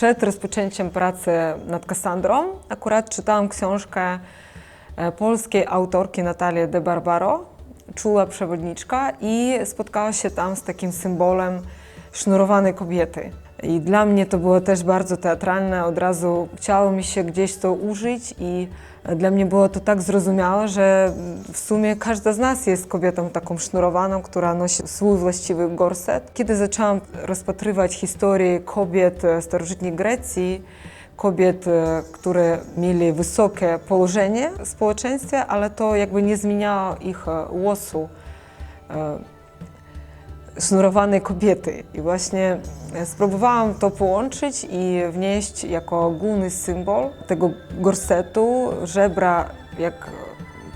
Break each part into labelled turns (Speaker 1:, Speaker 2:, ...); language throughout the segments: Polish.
Speaker 1: Przed rozpoczęciem pracy nad Kassandrą akurat czytałam książkę e, polskiej autorki Natalii de Barbaro, Czula przewodniczka i spotkała się tam z takim symbolem sznurowanej kobiety. I dla mnie to było też bardzo teatralne, od razu chciało mi się gdzieś to użyć i dla mnie było to tak zrozumiałe, że w sumie każda z nas jest kobietą taką sznurowaną, która nosi swój właściwy gorset. Kiedy zaczęłam rozpatrywać historię kobiet e, starożytnej Grecji, kobiet, e, które mieli wysokie położenie w społeczeństwie, ale to jakby nie zmieniało ich e, łosu e, sznurowanej kobiety. I właśnie e, spróbowałam to połączyć i wnieść jako ogólny symbol tego gorsetu, żebra jak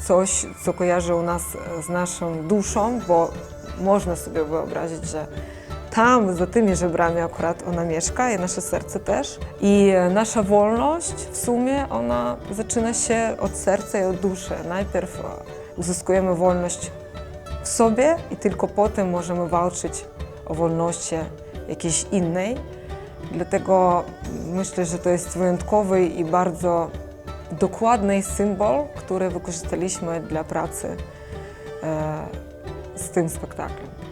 Speaker 1: coś, co kojarzy u nas z naszą duszą, bo można sobie wyobrazić, że tam, za tymi żebrami akurat ona mieszka i nasze serce też. I e, nasza wolność w sumie ona zaczyna się od serca i od duszy. Najpierw e, uzyskujemy wolność w sobie i tylko potem możemy walczyć o wolności jakiejś innej. Dlatego myślę, że to jest wyjątkowy i bardzo dokładny symbol, który wykorzystaliśmy dla pracy e, z tym spektaklem.